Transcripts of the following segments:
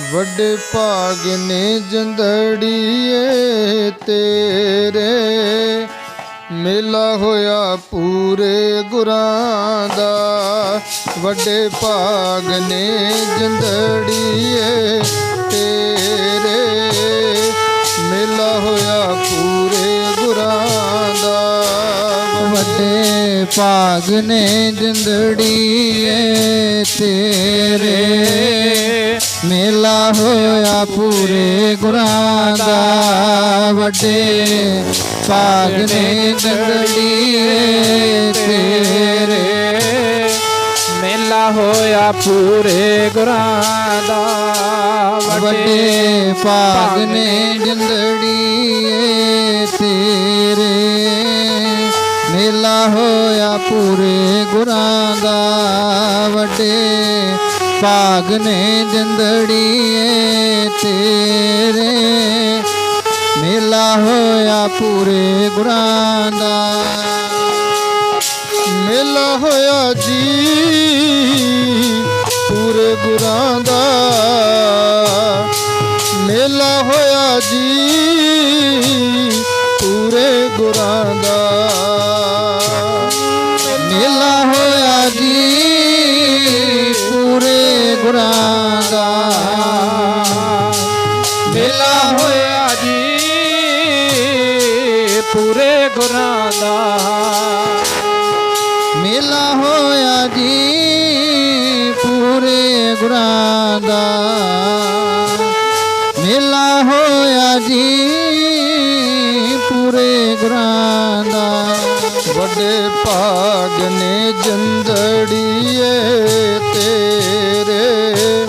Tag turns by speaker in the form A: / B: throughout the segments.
A: ਵੱਡੇ ਭਾਗ ਨੇ ਜੰਦੜੀਏ ਤੇਰੇ। ਮੇਲਾ ਹੋਇਆ ਪੂਰੇ ਗੁਰਾਂ ਦਾ। ਵੱਡੇ ਭਾਗ ਨੇ ਜੰਦੜੀਏ
B: ਵੱਡੇ ਭਾਗ ਨੇ ਜਿੰਦੜੀਏ ਤੇਰੇ ਮੇਲਾ ਹੋਇਆ ਪੂਰੇ ਗੁਰਾਂ ਦਾ ਵੱਡੇ ਭਾਗ ਨੇ ਜਿੰਦੜੀਏ ਤੇਰੇ
C: ਮੇਲਾ ਹੋਇਆ ਪੂਰੇ ਗੁਰਾਂ
B: ਮੇਲਾ ਹੋਇਆ ਪੂਰੇ ਗੁਰਾਂ ਦਾ, ਵੱਡੇ ਭਾਗ ਨੇ ਜਿੰਦੜੀਏ ਤੇਰੇ। ਮੇਲਾ ਹੋਇਆ ਪੂਰੇ ਗੁਰਾਂ ਦਾ,
A: ਮੇਲਾ ਹੋਇਆ ਜੀ ਪੂਰੇ ਗੁਰਾਂ ਦਾ। ਮੇਲਾ ਹੋਇਆ ਜੀ ਪੂਰੇ ਗੁਰਾਂ ਦਾ।
B: ਮੇਲਾ ਹੋਇਆ ਜੀ ਪੂਰੇ ਗੁਰਾਂ ਦਾ
C: ਮੇਲਾ ਹੋਇਆ ਜੀ ਪੂਰੇ ਗੁਰਾਂ ਦਾ
B: ਮੇਲਾ ਹੋਇਆ ਜੀ ਪੂਰੇ ਗੁਰਾਂ
A: ਵੱਡੇ ਭਾਗ ਨੇ ਜੰਦੜੀਏ ਤੇਰੇ।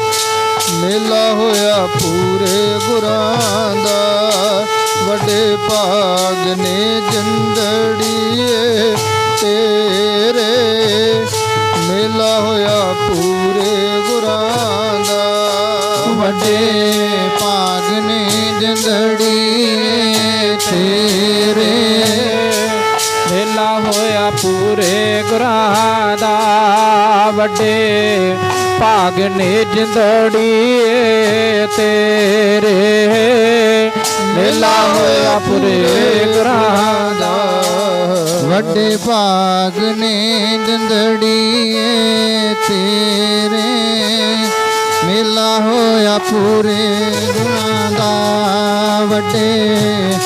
A: ਮੇਲਾ ਹੋਇਆ ਪੂਰੇ ਗੁਰਾਂ ਦਾ, ਵੱਡੇ ਭਾਗ ਨੇ ਜੰਦੜੀਏ ਤੇਰੇ। ਮੇਲਾ ਹੋਇਆ ਪੂਰੇ ਗੁਰਾਂ ਦਾ,
B: ਵੱਡੇ ਭਾਗ ਨੇ ਜੰਦੜੀ ਤੇਰੇ।
C: ਹੋਇਆ ਪੂਰੇ ਗੁਰਾਂ ਦਾ ਵੱਡੇ ਭਾਗ ਨੇ ਜਿੰਦੜੀ ਤੇਰੇ। ਮੇਲਾ ਹੋਇਆ ਪੂਰੇ ਗੁਰਾਂ ਦਾ
B: ਵੱਡੇ ਭਾਗ ਨੇ ਜੰਦੜੀ ਤੇਰੇ। ਮੇਲਾ ਹੋਇਆ ਪੂਰੇ ਗੁਰਾਂ ਦਾ ਵੱਡੇ